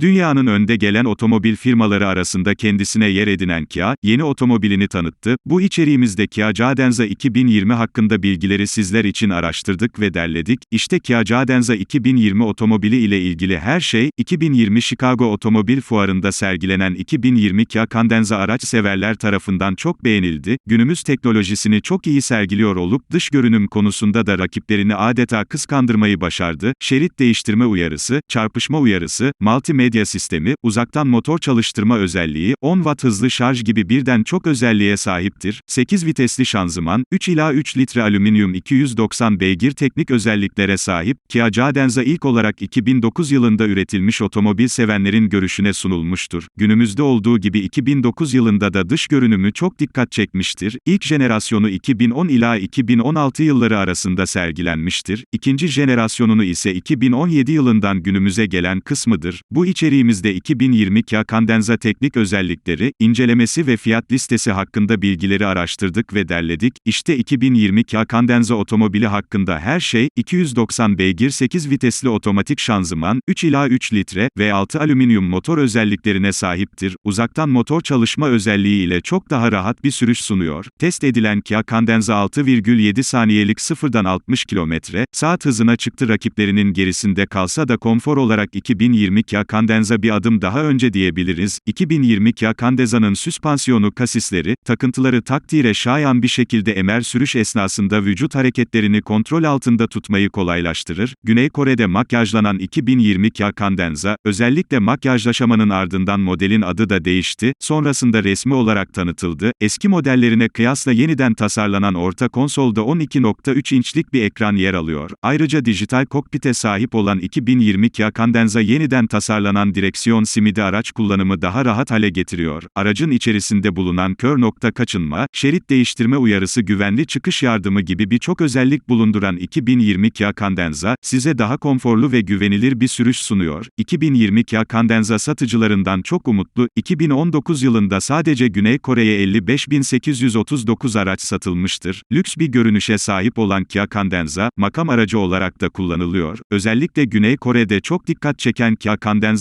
Dünyanın önde gelen otomobil firmaları arasında kendisine yer edinen Kia, yeni otomobilini tanıttı. Bu içeriğimizde Kia Cadenza 2020 hakkında bilgileri sizler için araştırdık ve derledik. İşte Kia Cadenza 2020 otomobili ile ilgili her şey, 2020 Chicago Otomobil Fuarı'nda sergilenen 2020 Kia Cadenza araç severler tarafından çok beğenildi. Günümüz teknolojisini çok iyi sergiliyor olup dış görünüm konusunda da rakiplerini adeta kıskandırmayı başardı. Şerit değiştirme uyarısı, çarpışma uyarısı, multimedya sistemi, uzaktan motor çalıştırma özelliği, 10 watt hızlı şarj gibi birden çok özelliğe sahiptir. 8 vitesli şanzıman, 3 ila 3 litre alüminyum 290 beygir teknik özelliklere sahip, Kia Cadenza ilk olarak 2009 yılında üretilmiş otomobil sevenlerin görüşüne sunulmuştur. Günümüzde olduğu gibi 2009 yılında da dış görünümü çok dikkat çekmiştir. İlk jenerasyonu 2010 ila 2016 yılları arasında sergilenmiştir. İkinci jenerasyonunu ise 2017 yılından günümüze gelen kısmıdır. Bu içeriğimizde 2020 Kia Cadenza teknik özellikleri, incelemesi ve fiyat listesi hakkında bilgileri araştırdık ve derledik. İşte 2020 Kia Cadenza otomobili hakkında her şey, 290 beygir 8 vitesli otomatik şanzıman, 3 ila 3 litre ve 6 alüminyum motor özelliklerine sahiptir. Uzaktan motor çalışma özelliği ile çok daha rahat bir sürüş sunuyor. Test edilen Kia Cadenza 6,7 saniyelik sıfırdan 60 kilometre, saat hızına çıktı rakiplerinin gerisinde kalsa da konfor olarak 2020 Kia Cadenza bir adım daha önce diyebiliriz. 2020 Kia Cadenza'nın süspansiyonu kasisleri, takıntıları takdire şayan bir şekilde emer sürüş esnasında vücut hareketlerini kontrol altında tutmayı kolaylaştırır. Güney Kore'de makyajlanan 2020 Kia Cadenza, özellikle makyajlaşamanın ardından modelin adı da değişti, sonrasında resmi olarak tanıtıldı. Eski modellerine kıyasla yeniden tasarlanan orta konsolda 12.3 inçlik bir ekran yer alıyor. Ayrıca dijital kokpite sahip olan 2020 Kia Cadenza yeniden tasarlanan direksiyon simidi araç kullanımı daha rahat hale getiriyor. Aracın içerisinde bulunan kör nokta kaçınma, şerit değiştirme uyarısı güvenli çıkış yardımı gibi birçok özellik bulunduran 2020 Kia Cadenza, size daha konforlu ve güvenilir bir sürüş sunuyor. 2020 Kia Cadenza satıcılarından çok umutlu, 2019 yılında sadece Güney Kore'ye 55.839 araç satılmıştır. Lüks bir görünüşe sahip olan Kia Cadenza, makam aracı olarak da kullanılıyor. Özellikle Güney Kore'de çok dikkat çeken Kia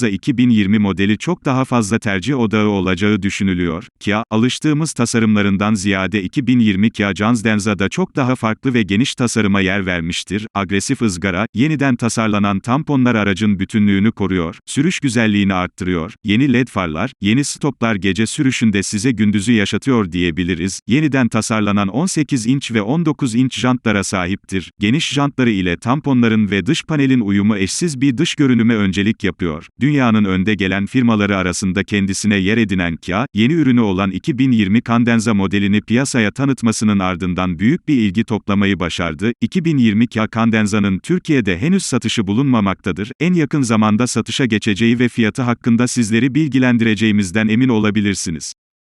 Cadenza 2020 modeli çok daha fazla tercih odağı olacağı düşünülüyor. Kia, alıştığımız tasarımlarından ziyade 2020 Kia Cazdenza'da çok daha farklı ve geniş tasarıma yer vermiştir. Agresif ızgara, yeniden tasarlanan tamponlar aracın bütünlüğünü koruyor, sürüş güzelliğini arttırıyor. Yeni led farlar, yeni stoplar gece sürüşünde size gündüzü yaşatıyor diyebiliriz. Yeniden tasarlanan 18 inç ve 19 inç jantlara sahiptir. Geniş jantları ile tamponların ve dış panelin uyumu eşsiz bir dış görünüme öncelik yapıyor. Dünyanın önde gelen firmaları arasında kendisine yer edinen Kia, yeni ürünü olan 2020 Cadenza modelini piyasaya tanıtmasının ardından büyük bir ilgi toplamayı başardı. 2020 Kia Cadenza'nın Türkiye'de henüz satışı bulunmamaktadır. En yakın zamanda satışa geçeceği ve fiyatı hakkında sizleri bilgilendireceğimizden emin olabilirsiniz.